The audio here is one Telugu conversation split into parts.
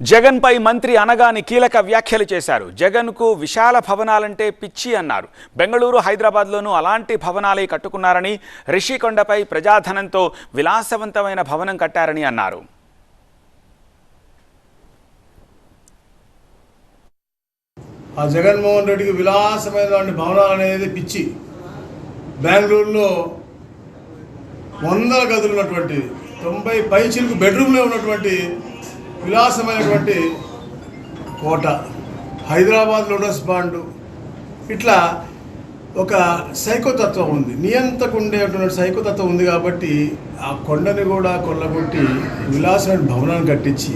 జగన్పై మంత్రి అనగాని కీలక వ్యాఖ్యలు చేశారు. జగన్కు విశాల భవనాలంటే పిచ్చి అన్నారు. బెంగళూరు హైదరాబాద్లోనూ అలాంటి భవనాలే కట్టుకున్నారని రిషికొండపై ప్రజాధనంతో విలాసవంతమైన భవనం కట్టారని అన్నారు. ఆ జగన్మోహన్ రెడ్డికి విలాసమైనటువంటి భవనాలు అనేది పిచ్చి. బెంగళూరులో వందల గదులు ఉన్నటువంటి తొంభై పైచిలకు బెడ్రూమ్లో ఉన్నటువంటి విలాసమైనటువంటి కోట. Hyderabad Lotus Pond. ఇట్లా ఒక సైకోతత్వం ఉంది. నియంతకు ఉండేటువంటి సైకోతత్వం ఉంది కాబట్టి ఆ కొండని కూడా కొల్లగొట్టి విలాసమైన భవనాన్ని కట్టించి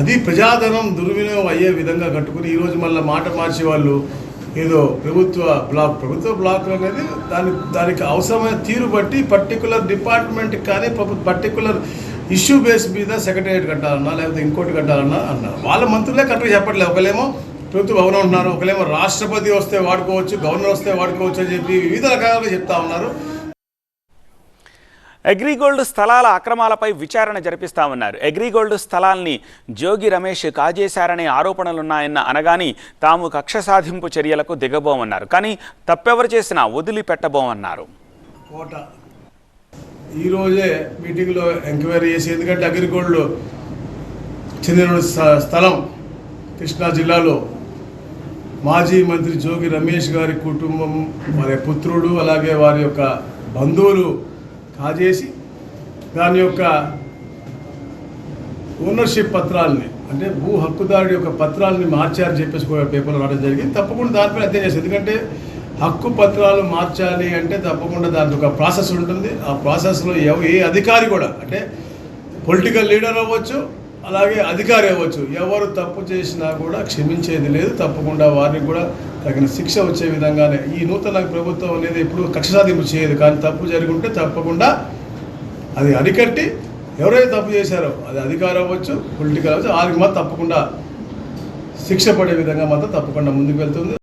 అది ప్రజాధనం దుర్వినియోగం అయ్యే విధంగా కట్టుకుని ఈరోజు మళ్ళీ మాట మార్చే వాళ్ళు ఏదో ప్రభుత్వ బ్లాక్ ప్రభుత్వ బ్లాక్ అనేది దాని దానికి అవసరమైన తీరు బట్టి పర్టికులర్ డిపార్ట్మెంట్ కానీ పర్టికులర్ ఇష్యూ బేస్ మీద సెక్రటరియట్ కట్టాలన్నా లేకపోతే ఇంకోటి కట్టాలన్నా అన్నారు. వాళ్ళ మంత్రులే కరెక్ట్గా చెప్పట్లేదు ఒకలేమో ప్రభుత్వ భవనం ఉంటున్నారు ఒకలేమో రాష్ట్రపతి వస్తే వాడుకోవచ్చు గవర్నర్ వస్తే వాడుకోవచ్చు అని చెప్పి వివిధ రకాలుగా చెప్తా ఉన్నారు. అగ్రిగోల్డ్ స్థలాల అక్రమాలపై విచారణ జరిపిస్తామన్నారు. అగ్రిగోల్డ్ స్థలాల్ని జోగి రమేష్ కాజేశారనే ఆరోపణలున్నాయన్న అనగాని తాము కక్ష సాధింపు చర్యలకు దిగబోమన్నారు. కానీ తప్పెవరు చేసినా వదిలిపెట్టబోమన్నారు. పెట్టబోమన్నారు ఈరోజే మీటింగ్లో ఎంక్వైరీ చేసి ఎందుకంటే అగ్రిగోల్డ్ చెందిన స్థ- స్థలం కృష్ణా జిల్లాలో మాజీ మంత్రి జోగి రమేష్ గారి కుటుంబం వారి పుత్రుడు అలాగే వారి యొక్క బంధువులు కాజేసి దాని యొక్క ఓనర్షిప్ పత్రాలని అంటే భూ హక్కుదారుడి యొక్క పత్రాలని మార్చారని చెప్పేసి కూడా పేపర్లో రావడం జరిగింది. తప్పకుండా దానిపైన అధ్యయనం చేసి ఎందుకంటే హక్కు పత్రాలు మార్చాలి అంటే తప్పకుండా దానికి ఒక ప్రాసెస్ ఉంటుంది. ఆ ప్రాసెస్లో ఏ అధికారి కూడా అంటే పొలిటికల్ లీడర్ అవ్వచ్చు అలాగే అధికారి అవ్వచ్చు. ఎవరు తప్పు చేసినా కూడా క్షమించేది లేదు. తప్పకుండా వారికి కూడా తగిన శిక్ష వచ్చే విధంగానే. ఈ నూతన ప్రభుత్వం అనేది ఎప్పుడు కక్ష సాధింపు చేయదు. కానీ తప్పు జరుగుంటే ఉంటే తప్పకుండా అది అరికట్టి ఎవరైతే తప్పు చేశారో అది అధికారం అవ్వచ్చు పొలిటికల్ అవ్వచ్చు వారికి మాత్రం తప్పకుండా శిక్ష పడే విధంగా మాత్రం తప్పకుండా ముందుకు వెళ్తుంది.